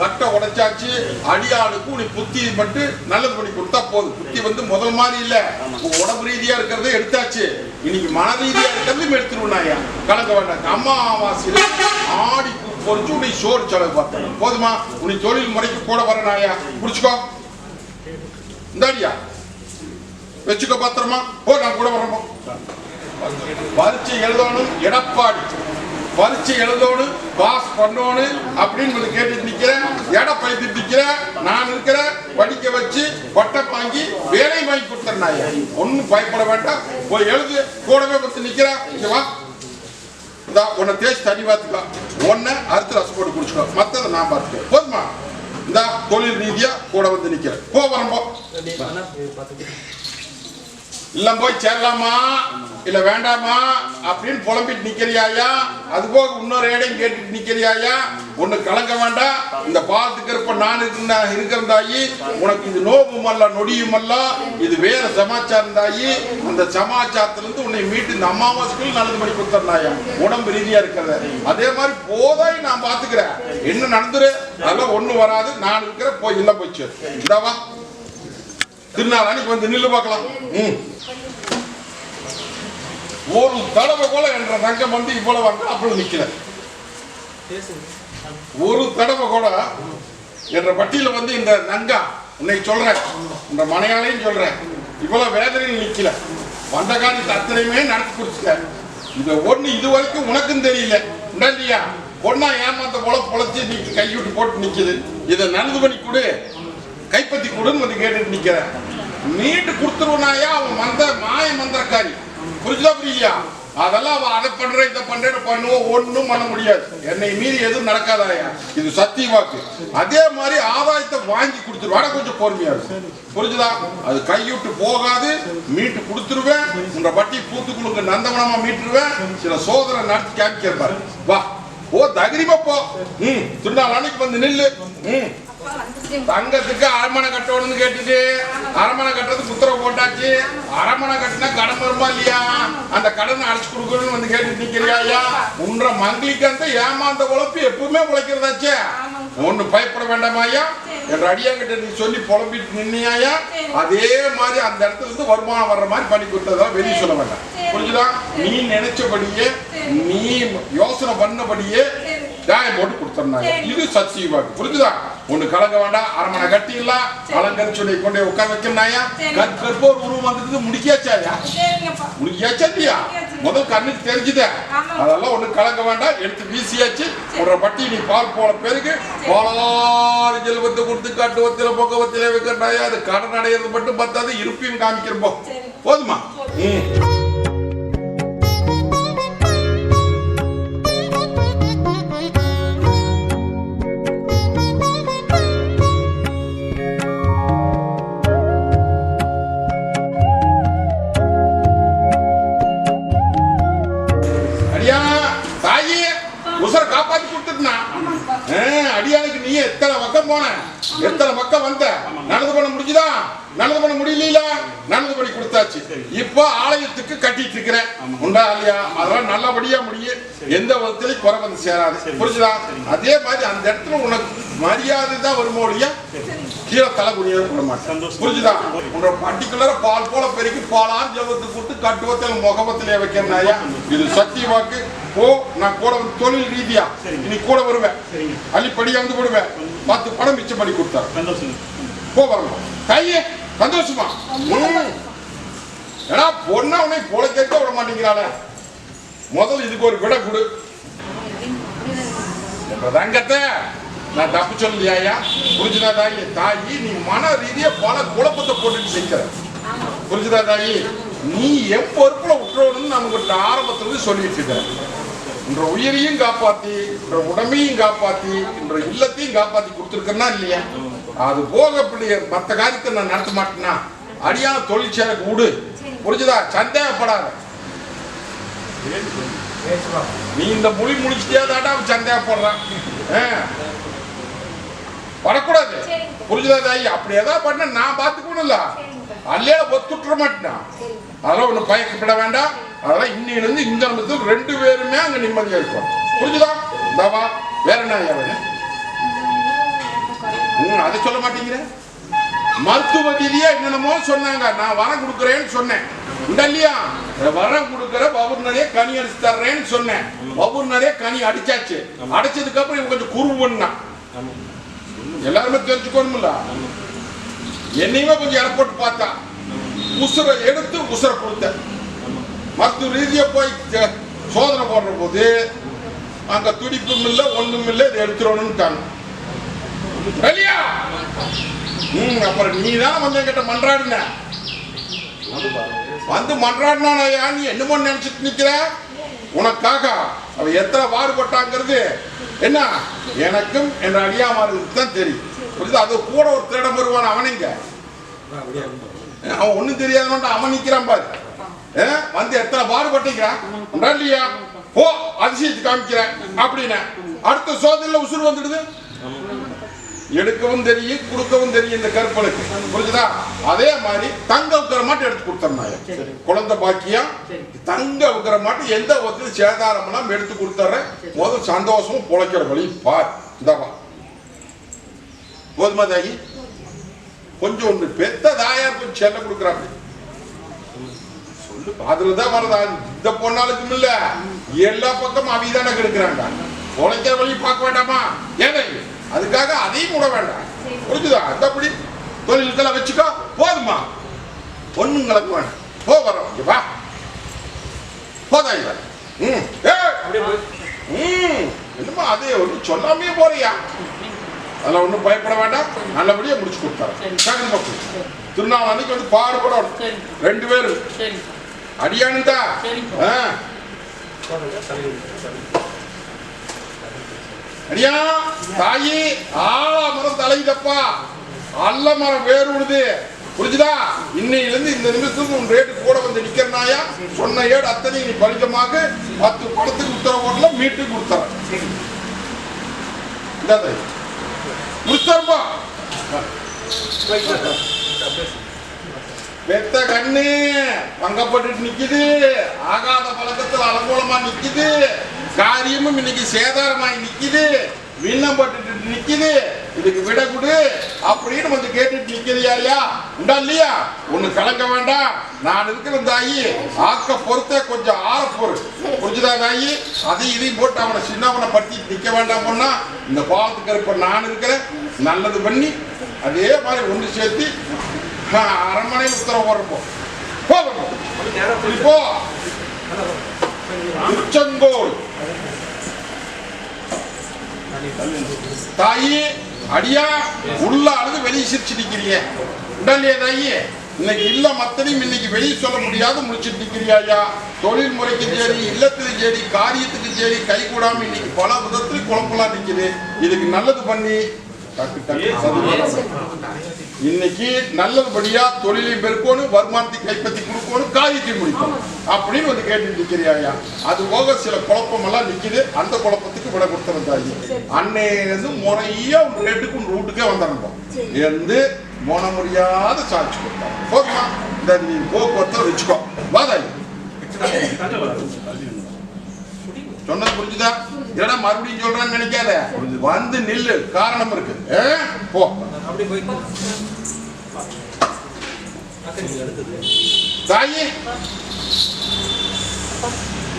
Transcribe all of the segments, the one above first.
கட்டை உடைச்சாச்சு அடியாளுக்கு உனக்கு புத்தி மட்டும் நல்லது பண்ணி கொடுத்தா போதும். புத்தி வந்து முதல் மாதிரி இல்ல. உன் உடம்பு ரீதியா இருக்கிறத எடுத்தாச்சு. இன்னைக்கு மன ரீதியா இருக்கிறதையும் எடுத்துருவாயா கலக்க வேண்டாம். அம்மாவாசையில ஆடி பொறிச்சு உன்னை சோறு செலவு பார்த்தேன். போதுமா? உன்னை தொழில் முறைக்கு கூட வரனாயா புடிச்சுக்கோ. இந்தாடியா வச்சுக்கோ பத்திரமா. போ நான் கூட வரணும் பரீட்சை எழுதணும் எடப்பாடி. பரீட்சை எழுதணும் பாஸ் பண்ணணும் அப்படின்னு வந்து கேட்டுட்டு நிக்கிறேன். எடை பைத்து நிக்கிறேன். நான் இருக்கிறேன். படிக்க வச்சு பட்டம் வாங்கி வேலை வாங்கி கொடுத்துறேன் ஒன்னும் பயப்பட வேண்டாம். போய் எழுது. கூடவே வந்து நிக்கிறேன். இங்க வா. உன்னை தேய்ச்சி தண்ணி பார்த்துக்கலாம் ஒன்னை அறுத்து ரசம் போட்டு குடிச்சுக்கோ. மற்றதை நான் பார்த்துக்கேன் போதுமா? இந்தா தொழில் ரீதியா கூட வந்து நிக்கிறேன். போ வரம்போ இல்லம் போய் சேரலாமா? இல்ல வேண்டாமா? அப்படின்னு புலம்பிட்டு நிக்கிறியாயா? அது போக இன்னொரு இடம் கேட்டுட்டு நிக்கிறியாயா? ஒண்ணு கலங்க வேண்டாம். இந்த பாலத்துக்கு இருப்ப நான் இருக்கிற இருக்கிறந்தாயி உனக்கு இது நோவும் அல்ல நொடியும் அல்ல இது வேற சமாச்சாரம் தாயி. அந்த சமாச்சாரத்துல இருந்து உன்னை மீட்டு இந்த அமாவாசைக்குள் நல்லது பண்ணி கொடுத்தாயா உடம்பு ரீதியா இருக்கிறத. அதே மாதிரி போதாய் நான் பாத்துக்கிறேன். என்ன நடந்துரு? அதெல்லாம் ஒண்ணு வராது. நான் இருக்கிற போய் இல்ல போச்சு இந்தாவா. திருநாளானிக்கு வந்து நில்லு பார்க்கலாம். ஒரு தடவை கூட என்ற தங்கம் வந்து இவ்வளவு வந்து அப்படி நிக்கல. ஒரு தடவை கூட என்ற பட்டியல வந்து இந்த நங்கா உன்னை சொல்றேன். இந்த மனையாளையும் சொல்றேன். இவ்வளவு வேதனையில் நிக்கல. வந்த காலத்து அத்தனையுமே நடத்தி கொடுத்துட்ட. இந்த ஒண்ணு இது வரைக்கும் உனக்கும் தெரியல. இல்லையா ஒன்னா ஏமாந்த போல பொழைச்சி நீ கைவிட்டு போட்டு நிக்குது. இதை நல்லது பண்ணி கொடு. கைப்பத்தி கொடுன்னு வந்து கேட்டுட்டு நிக்கிறேன். மீட்டு கொடுத்துருவனாயா? அவன் மந்த மாய மந்திரக்காரி. புரிஞ்சுதா புரியலையா அதெல்லாம் அவன் அதை பண்ற இதை பண்றேன்னு பண்ணுவோம் ஒன்றும் பண்ண முடியாது. என்னை மீறி எதுவும் நடக்காதாயா? இது சத்திய வாக்கு. அதே மாதிரி ஆதாயத்தை வாங்கி கொடுத்துருவாட கொஞ்சம் பொறுமையா இருக்கும் புரிஞ்சுதா? அது கைவிட்டு போகாது. மீட்டு கொடுத்துருவேன். உங்க வட்டி பூத்துக்குழுக்கு நந்தவனமா மீட்டுருவேன். சில சோதனை நடத்தி காமிக்கிறப்பாரு வா. ஓ தகிரிமா போ. ம் திருநாள் அன்னைக்கு வந்து நில்லு. ம். தங்கத்துக்கு அரமனை கட்டணும்னு கேட்டுட்டு அரமனை கட்டுறது உத்தரவு போட்டாச்சு. அரமனை கட்டினா கடன் வருமா இல்லையா? அந்த கடனை அடைச்சு கொடுக்கணும்னு வந்து கேட்டுட்டு நிக்கிறியா ஐயா? உன்ற மங்களுக்கு அந்த ஏமாந்த உழைப்பு எப்பவுமே உழைக்கிறதாச்சே? ஒண்ணு பயப்பட வேண்டாமா ஐயா? என் அடியாங்கிட்ட நீ சொல்லி புலம்பிட்டு நின்னியாயா அதே மாதிரி அந்த இடத்துல இருந்து வருமானம் வர்ற மாதிரி பண்ணி கொடுத்ததா வெளியே சொல்ல வேண்டாம். புரிஞ்சுதா? நீ நினைச்சபடியே நீ யோசனை பண்ணபடியே நியாயம் போட்டு கொடுத்துருந்தாங்க இது சத்தியவாக்கு புரிஞ்சுதா? ஒண்ணு கலங்க வேண்டாம் அரமனை கட்டிடலாம் அலங்கரிச்சு உன்னை கொண்டு போய் உட்கார வைக்கணும்னாயா கற்போர் உருவம் வந்தது முடிக்காச்சாயா சரிங்கப்பா. முடிக்காச்சா இல்லையா? முதல் கண்ணுக்கு தெரிஞ்சுதே. அதெல்லாம் ஒண்ணு கலங்க வேண்டாம் எடுத்து வீசியாச்சு. ஒரு பட்டி நீ பால் போல பெருக்கு பாலாறு ஜெல்வத்தை கொடுத்து கட்டுவத்தில பொக்கவத்தில வைக்கிறாயா அது கடன் அடையிறது மட்டும் பத்தாது இருப்பையும் காமிக்கிறப்போ போதுமா. ம். உசர காப்பாத்தி கொடுத்துட்டுனா அடியானுக்கு நீ எத்தனை பக்கம் போன? எத்தனை பக்கம் வந்த? நல்லது பண்ண முடிஞ்சுதா? நல்லது பண்ண முடியல நல்லது பண்ணி கொடுத்தாச்சு. இப்போ ஆலயத்துக்கு கட்டிட்டு இருக்கிறேன் உண்டா இல்லையா? அதெல்லாம் நல்லபடியா முடியும் எந்த விதத்திலையும் குறை வந்து சேராது. புரிஞ்சுதா? அதே மாதிரி அந்த இடத்துல உனக்கு மரியாதை தான் வருமோ இல்லையா? கீழே தலை குனியவே விட மாட்டேன். புரிஞ்சுதா? உன்னோட பர்டிகுலரா பால் போல பெருக்கி பாலார் ஜபத்து கொடுத்து கட்டுவத்தில் முகமத்திலே வைக்கிறனாயா இது சத்திய வாக்கு. போ நான் கூட வந்து தொழில் ரீதியா நீ கூட வருவேன். அள்ளிப்படியா வந்து விடுவேன் பத்து படம் மிச்சம் பண்ணி கொடுத்தாரு சந்தோஷம். போ வரணும் கையே சந்தோஷமா. ஏன்னா பொண்ணா உன்னை பொழைக்க விட மாட்டேங்கிறாளே. முதல்ல இதுக்கு ஒரு விட கொடு. என்ற தங்கத்தை நான் தப்பு சொல்லலையா புரிஞ்சுதா தாயி? தாயி நீ மன ரீதியா பல குழப்பத்தை போட்டுட்டு நிக்கிற புரிஞ்சுதா தாயி? நீ என் பொறுப்புல விட்டுறணும்னு நான் உங்கள்கிட்ட ஆரம்பத்துல இருந்து சொல்லிட்டு இருக்கிறேன் என்ற உயிரையும் காப்பாத்தி என்ற உடம்பையும் காப்பாத்தி என்ற இல்லத்தையும் காப்பாத்தி கொடுத்துருக்கேன்னா இல்லையா? அது போக இப்படி மற்ற காரியத்தை நான் நடத்த மாட்டேன்னா அடியான தொழிற்சாலைக்கு விடு. புரிஞ்சுதா? சந்தேகப்படாத. நீ இந்த மொழி முடிச்சிட்டே தாண்டா சந்தேகப்படுறான். வரக்கூடாது. புரிஞ்சுதா தாயி அப்படி ஏதாவது பண்ண நான் பார்த்துக்கணும்ல. அல்லையா ஒத்துட்டுற மாட்டேனா? அதெல்லாம் ஒன்றும் பயக்கப்பட வேண்டாம். அதெல்லாம் இன்னிலிருந்து இந்த நிமிஷத்துல ரெண்டு பேருமே அங்க நிம்மதியா இருக்கும் புரிஞ்சுதா? இந்தாவா வேற என்ன ஐயா அதை சொல்ல மாட்டேங்கிற. மருத்துவ ரீதியா என்னென்னமோ சொன்னாங்க. நான் வரம் கொடுக்குறேன்னு சொன்னேன். உண்டா இல்லையா? வரம் கொடுக்குற பபுர் நிறைய கனி அடிச்சு தர்றேன்னு சொன்னேன். பபுர் நிறைய கனி அடிச்சாச்சு. அடிச்சதுக்கு அப்புறம் கொஞ்சம் பண்ணான் எல்லாருமே தெரிஞ்சுக்கணும்ல. என்னையுமே கொஞ்சம் இடப்போட்டு பார்த்தா உசுரை எடுத்து உசுரை கொடுத்தேன். மருத்துவ ரீதியா போய் சோதனை போடுற போது அங்க துடிப்பும் இல்லை ஒண்ணும் இல்லை இதை எடுத்துடணும்ட்டாங்க. வெளியா? ம் அப்புறம் நீ தான் வந்து என்கிட்ட மன்றாடுன. வந்து மன்றாடினா நீ? என்ன பண்ண நினைச்சிட்டு நிக்கிற? உனக்காக அவன் எத்தனை பாடுபட்டாங்கிறது என்ன? எனக்கும் என்ற அடியாமாருக்கு தான் தெரியும். புரியுது? அது கூட ஒரு திருடம் வருவான் அவனைங்க. அவன் ஒன்றும் தெரியாதவன்ட்டு அவன் நிற்கிறான் பாரு. ஏ, வந்து எத்தனை பாடுபட்டிக்கிறான் இல்லையா? போ அதிசயத்து காமிக்கிறேன் அப்படின்னு. அடுத்த சோதனையில் உசுறு வந்துடுது. எடுக்கவும் தெரியும் கொடுக்கவும் தெரியும் இந்த கற்பனுக்கு. புரிஞ்சுதா? அதே மாதிரி தங்க உக்கிற மாட்டு எடுத்து கொடுத்துறேன் குழந்தை பாக்கியம் தங்க உக்கிற மாட்டு எந்த விதத்துல சேதாரம் எல்லாம் எடுத்து கொடுத்துறேன் முதல் சந்தோஷமும் பொழைக்கிற வழி பார். இந்தப்பா போதுமா தாயி? கொஞ்சம் ஒண்ணு பெத்த தாயார் கொஞ்சம் செல்ல கொடுக்குறாங்க. சொல்லு அதுலதான் வரதா இந்த பொண்ணாளுக்கும் இல்ல. எல்லா பக்கமும் அவிதானே கெடுக்கிறாங்க பொழைக்கிற வழி பார்க்க வேண்டாமா? ஏங்க அதுக்காக அதையும் விட வேண்டாம். புரிஞ்சுதா? அந்தப்படி தொழில்களை வச்சுக்கோ போதுமா? ஒண்ணும் கலக்க வேண்டாம் போ வரோம். வா. போதா இவ? ம். ம். என்னமா அதே? ஒன்றும் சொல்லாமே போறியா? அதெல்லாம் ஒன்றும் பயப்பட வேண்டாம். நல்லபடியா முடிச்சு கொடுத்தாரு சகன் மக்கள் திருநாள் அன்னைக்கு வந்து பாடுபடணும் சரி. ரெண்டு பேரும். சரி. அடியானுதா. ஆ. அடியா தாயி ஆலா மரம் தலையுதப்பா அல்ல மரம் வேறு விடுது புரிஞ்சுதா? இன்னையில இருந்து இந்த நிமிஷத்துக்கு உன் ரேட்டு கூட வந்து நிக்கிறனாயா? சொன்ன ஏடு அத்தனை நீ பலிதமாக பத்து பணத்துக்கு உத்தரவு போடல மீட்டு கொடுத்தர முடிச்சா பெத்த கண்ணு. பங்கப்பட்டு நிக்குது. ஆகாத பழக்கத்துல அலங்கோலமா நிக்குது. காரியமும் இன்னைக்கு சேதாரமாய் நிக்குது. விண்ணம் பட்டுட்டு நிக்குது. இதுக்கு விட கொடு அப்படின்னு வந்து கேட்டுட்டு நிக்கிறியா இல்லையா உண்டா இல்லையா? ஒண்ணு கலங்க வேண்டாம். நான் இருக்கிற தாயி ஆக்க பொறுத்த கொஞ்சம் ஆற பொறு புரிஞ்சுதா தாயி? அதையும் இதையும் போட்டு அவனை சின்னவனை பத்தி நிக்க வேண்டாம் பொண்ணா. இந்த பாவத்துக்கு இருப்ப நான் இருக்கிறேன். நல்லது பண்ணி அதே மாதிரி ஒன்று சேர்த்து ஆ, அரண்மனையில் உத்தரவு போடுறப்போ. போகணும் நேரா போய் இப்போ திருச்செங்கோல் தாயி அடியா உள்ள அழுது வெளியே சிரிச்சு நிக்கிறீங்க. உடனே தாயி இன்னைக்கு இல்ல மத்தனையும் இன்னைக்கு வெளியே சொல்ல முடியாத முடிச்சிட்டு நிக்கிறியாயா தொழில் முறைக்கு சரி இல்லத்துக்கு சரி காரியத்துக்கு சரி கை கூடாம இன்னைக்கு பல விதத்துல குழப்பலாம் நிக்குது. இதுக்கு நல்லது பண்ணி இன்னைக்கு நல்லபடியா தொழிலை பெருக்கணும் வருமானத்தை கைப்பற்றி கொடுக்கணும் காரியத்தை முடிக்கணும் அப்படின்னு வந்து கேட்டு நிக்கிறியாயா அது போக சில குழப்பம் எல்லாம் நிக்குது. அந்த குழப்பத்துக்கு விட கொடுத்துருந்தாங்க அன்னையிலிருந்து முறையா ஒரு ரேட்டுக்கு ஒரு ரூட்டுக்கே வந்துடணும் இருந்து மோன முடியாத சாட்சி கொடுத்தாங்க போதுமா? இந்த நீ போக்குவரத்தை வச்சுக்கோ. வாதாயி சொன்னது புரிஞ்சுதா? இல்லைன்னா மறுபடியும் சொல்றேன்னு நினைக்காத. வந்து நில்லு. காரணம் இருக்கு? போ. தாயி.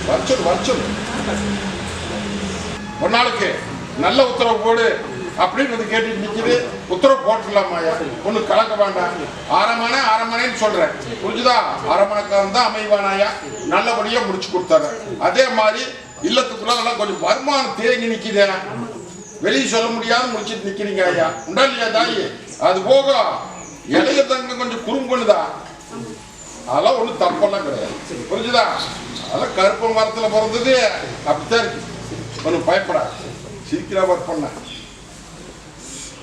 வச்சல் வச்சல் ஒரு நாளுக்கு நல்ல உத்தரவு போடு. அப்படின்னு வந்து கேட்டுட்டு நிக்குது. உத்தரவு போட்டுடலாமாயா ஒண்ணு கலக்க வேண்டாம். ஆரமனை ஆரமனைன்னு சொல்றேன். புரிஞ்சுதா? அரமனைக்காரன் தான் அமைவானாயா? நல்லபடியா முடிச்சு கொடுத்தாரு அதே மாதிரி இல்லத்துக்குள்ள கொஞ்சம் வருமானம் தேங்கி நிக்குதே. வெளியே சொல்ல முடியாத முடிச்சிட்டு நிக்கிறீங்க ஐயா. உண்டா இல்லையா தாயி? அது போக இளைய தங்க கொஞ்சம் குறும்புனுதா அதெல்லாம் ஒன்றும் தப்பெல்லாம் கிடையாது. புரிஞ்சுதா? அதெல்லாம் கருப்பு மரத்தில் பிறந்தது. அப்படித்தான் இருக்கு. ஒன்றும் பயப்படாது. சீக்கிரம் ஒர்க் பண்ண.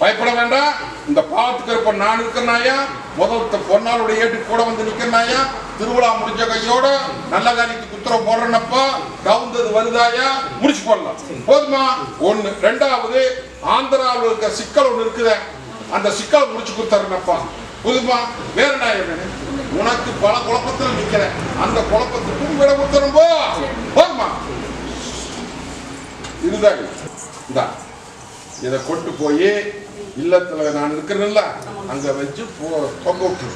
பயப்பட வேண்டாம் இந்த பாவத்துக்கு இருப்ப நான் இருக்கிறனாயா முதல் பொன்னாளுடைய ஏட்டு கூட வந்து நிக்கிறனாயா திருவிழா முடிஞ்ச கையோட நல்ல காரியத்துக்கு உத்தரவு போடுறனப்பா கவுந்தது வருதாயா முடிச்சு போடலாம். போதுமா? ஒண்ணு. ரெண்டாவது ஆந்திராவில் இருக்க சிக்கல் ஒண்ணு இருக்குதே. அந்த சிக்கல் முடிச்சு கொடுத்தாருனப்பா புதுமா? வேற நான் என்ன உனக்கு பல குழப்பத்தில் நிக்கிற அந்த குழப்பத்துக்கும் விட கொடுத்தரும் போதுமா? இதுதான் இந்தா. இதை கொண்டு போய் இல்லத்தில் நான் இருக்கிறேன்ல அங்கே வச்சு போ- தொங்க விட்டுரு.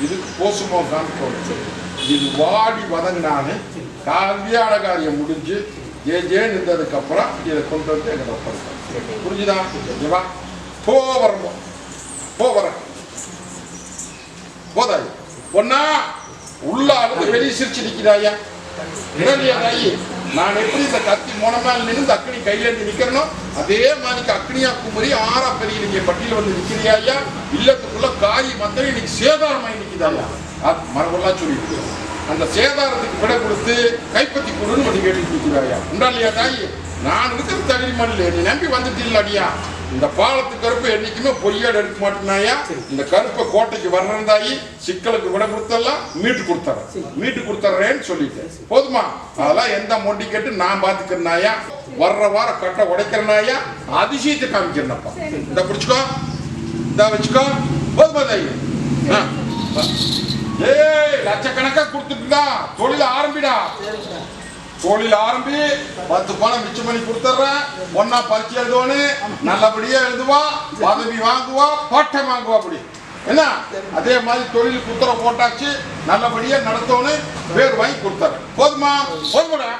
இதுக்கு போசுமோ காமிக்கணும் இது வாடி வதங்கினான்னு காவியான காரியம் முடிஞ்சு ஜே ஜேன்னு இருந்ததுக்கப்புறம் இதை கொண்டு வந்து எங்களை ஒப்படைக்கணும் புரிஞ்சுதா? ஓகேவா போ வரணும் போ போதாய். ஒன்னா உள்ள அழுது வெளியே சிரிச்சு நிற்கிறாயா? இல்லையா தாயி நான் எப்படி இந்த கத்தி முனமேல் நின்று இந்த அக்னி கையில இருந்து நிக்கிறனோ அதே மாதிரி அக்னியா குமரி ஆறா பெரிய நீங்க பட்டியல வந்து நிக்கிறியா ஐயா? இல்லத்துக்குள்ள காரி மத்திய இன்னைக்கு சேதாரமாய் நிக்குதாயா அது மரபெல்லாம் சொல்லிட்டு. அந்த சேதாரத்துக்கு விட கொடுத்து கைப்பற்றி கொடுன்னு வந்து கேட்டு நிற்கிறாயா உண்டா இல்லையா தாய்? நான் இருக்கிற தனி மண்ணில். நீ நம்பி வந்துட்டு அடியா இந்த பாலத்து கருப்பு என்னைக்குமே பொய்யாடு எடுக்க மாட்டேனாயா? இந்த கருப்பை கோட்டைக்கு வர்றந்தாயி சிக்கலுக்கு விட கொடுத்தலாம் மீட்டு கொடுத்துறேன். மீட்டு கொடுத்துறேன்னு சொல்லிட்டேன். போதுமா? அதெல்லாம் எந்த மொண்டி கேட்டு நான் பாத்துக்கிறனாயா? வர்ற வாரம் கட்டை உடைக்கிறனாயா? அதிசயத்தை காமிக்கிறேன்ப்பா. இந்த பிடிச்சுக்கோ. இந்த வச்சுக்கோ. போதுமா தாயி. ஏய் லட்சக்கணக்கா கொடுத்துட்டுடா தொழில ஆரம்பிடா. தொழில் ஆரம்பி பத்து பணம் மிச்சம் பண்ணி கொடுத்துட்றேன். ஒன்னா பரிச்சு எழுதுவோன்னு நல்லபடியா எழுதுவா பதவி வாங்குவா பட்டம் வாங்குவா அப்படி. என்ன? அதே மாதிரி தொழில் குத்துற போட்டாச்சு நல்லபடியா நடத்தோன்னு பேர் வாங்கி கொடுத்தாரு போதுமா? போதுமாடா.